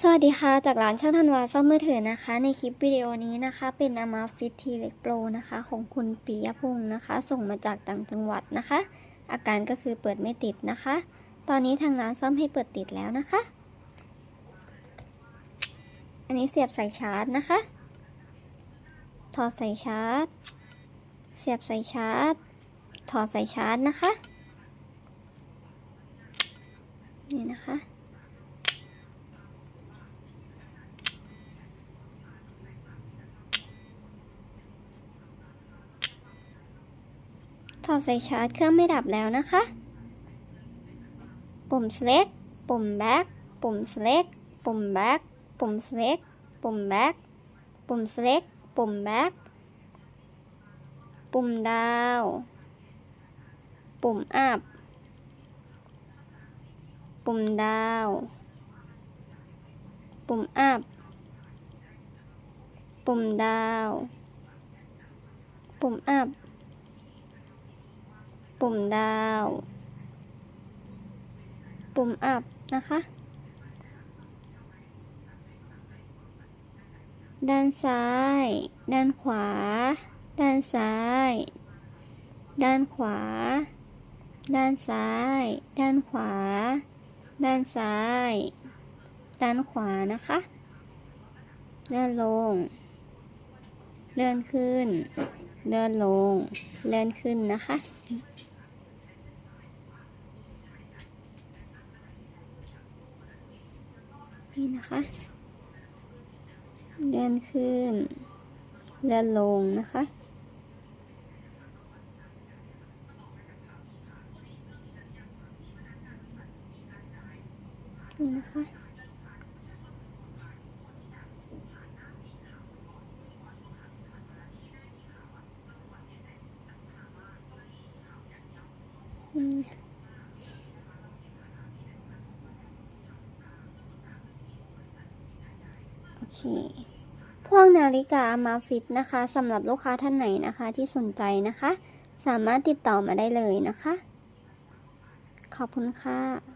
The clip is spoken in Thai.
สวัสดีค่ะ จากร้านช่างธันวาซ่อมมือถือนะคะ ในคลิปวิดีโอนี้นะคะ เป็น a m a f i t T เล็กโปรนะคะ ของคุณปิยพงศ์นะคะ ส่งมาจากต่างจังหวัดนะคะ อาการก็คือเปิดไม่ติดนะคะ ตอนนี้ทางร้านซ่อมให้เปิดติดแล้วนะคะ อันนี้เสียบสายชาร์จนะคะ ถอดสายชาร์จ เสียบสายชาร์จ ถอดสายชาร์จนะคะ นี่นะคะ ถอดสายชาร์จเครื่องไม่ดับแล้วนะคะ ปุ่ม select ปุ่ม back ปุ่ม select ปุ่ม back ปุ่ม select ปุ่ม back ปุ่ม select ปุ่ม back ปุ่มดาว ปุ่ม up ปุ่มดาว ปุ่ม up ปุ่มดาว ปุ่ม up ปุ่มดาว ปุ่มอัพนะคะ ด้านซ้าย ด้านขวา ด้านซ้าย ด้านขวา ด้านซ้าย ด้านขวา ด้านซ้าย ด้านขวานะคะเลื่อนลง เลื่อนขึ้น เลื่อนลง เลื่อนขึ้นนะคะ นี่นะคะ เลื่อนขึ้น เลื่อนลงนะคะ นี่นะคะ โอเค พวกนาฬิกามาฟิตนะคะสำหรับลูกค้าท่านไหนนะคะที่สนใจนะคะ สามารถติดต่อมาได้เลยนะคะ ขอบคุณค่ะ